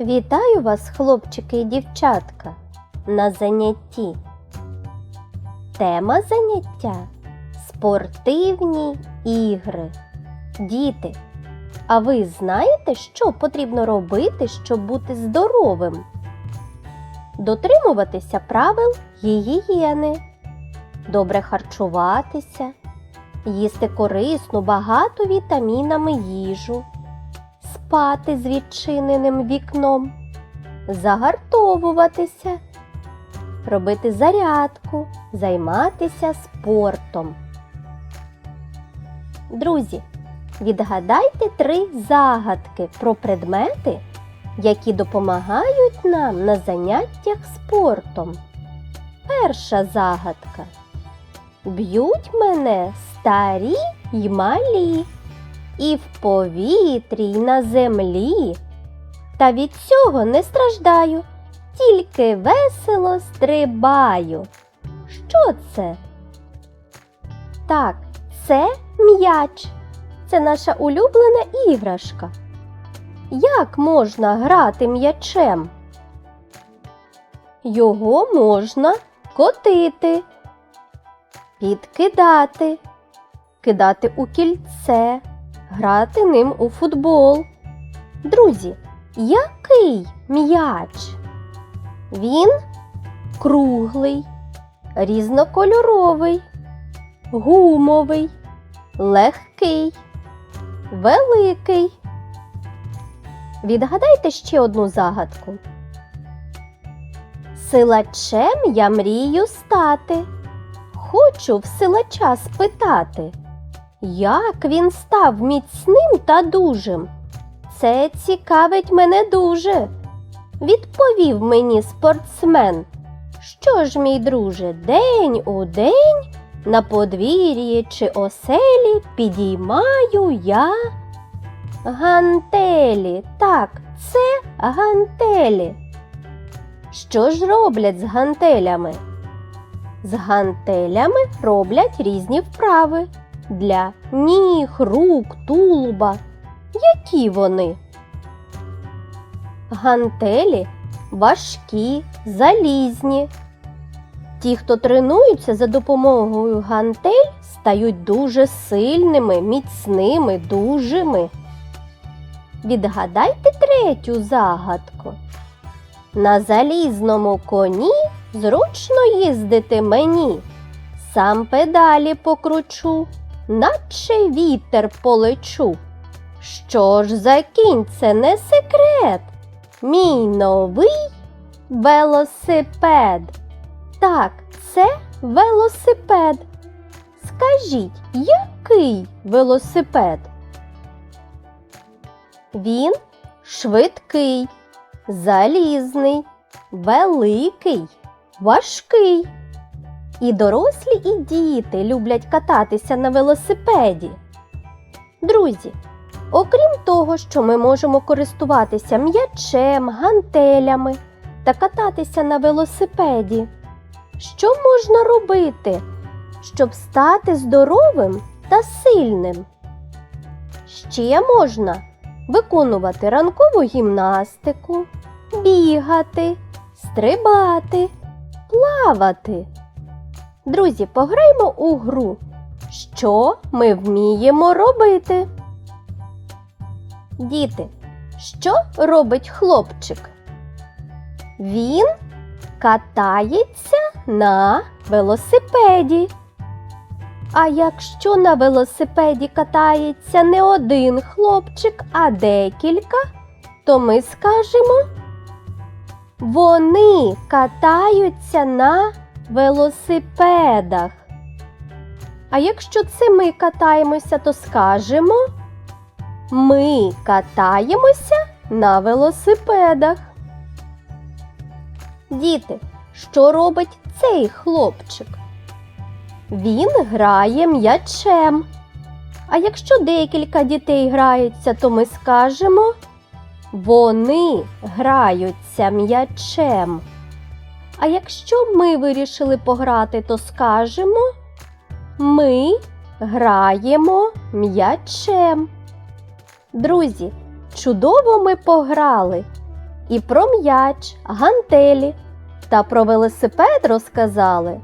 Вітаю вас, хлопчики і дівчатка, на занятті. Тема заняття спортивні ігри. Діти, а ви знаєте, що потрібно робити, щоб бути здоровим? Дотримуватися правил гігієни, добре харчуватися, їсти корисну, багату вітамінами їжу спати з відчиненим вікном, загартовуватися, робити зарядку, займатися спортом. Друзі, відгадайте три загадки про предмети, які допомагають нам на заняттях спортом. Перша загадка. Б'ють мене старі й малі і в повітрі, й на землі. Та від цього не страждаю, тільки весело стрибаю. Що це? Так, це м'яч. Це наша улюблена іграшка. Як можна грати м'ячем? Його можна котити, підкидати, кидати у кільце, грати ним у футбол. Друзі, який м'яч? Він круглий, різнокольоровий, гумовий, легкий, великий. Відгадайте ще одну загадку. Силачем я мрію стати. Хочу в силача спитати. Як він став міцним та дужим? Це цікавить мене дуже. Відповів мені спортсмен. Що ж, мій друже, день у день на подвір'ї чи оселі підіймаю я гантелі. Так, це гантелі. Що ж роблять з гантелями? З гантелями роблять різні вправи для ніг, рук, тулуба. Які вони? Гантелі важкі, залізні. Ті, хто тренуються за допомогою гантель, стають дуже сильними, міцними, дужими. Відгадайте третю загадку. На залізному коні зручно їздити мені. Сам педалі покручу, наче вітер полечу. Що ж за кінь це не секрет? Мій новий велосипед. Так, це велосипед. Скажіть, який велосипед? Він швидкий, залізний, великий, важкий. І дорослі, і діти люблять кататися на велосипеді. Друзі, окрім того, що ми можемо користуватися м'ячем, гантелями та кататися на велосипеді, що можна робити, щоб стати здоровим та сильним? Ще можна виконувати ранкову гімнастику, бігати, стрибати, плавати. Друзі, пограємо у гру. Що ми вміємо робити? Діти, що робить хлопчик? Він катається на велосипеді. А якщо на велосипеді катається не один хлопчик, а декілька, то ми скажемо, вони катаються на велосипедах. А якщо це ми катаємося, то скажемо ми катаємося на велосипедах. Діти, що робить цей хлопчик? Він грає м'ячем. А якщо декілька дітей граються, то ми скажемо вони граються м'ячем. А якщо ми вирішили пограти, то скажемо ми граємо м'ячем. Друзі, чудово ми пограли. і про м'яч, гантелі та про велосипед розказали.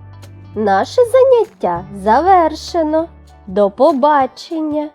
Наше заняття завершено. До побачення!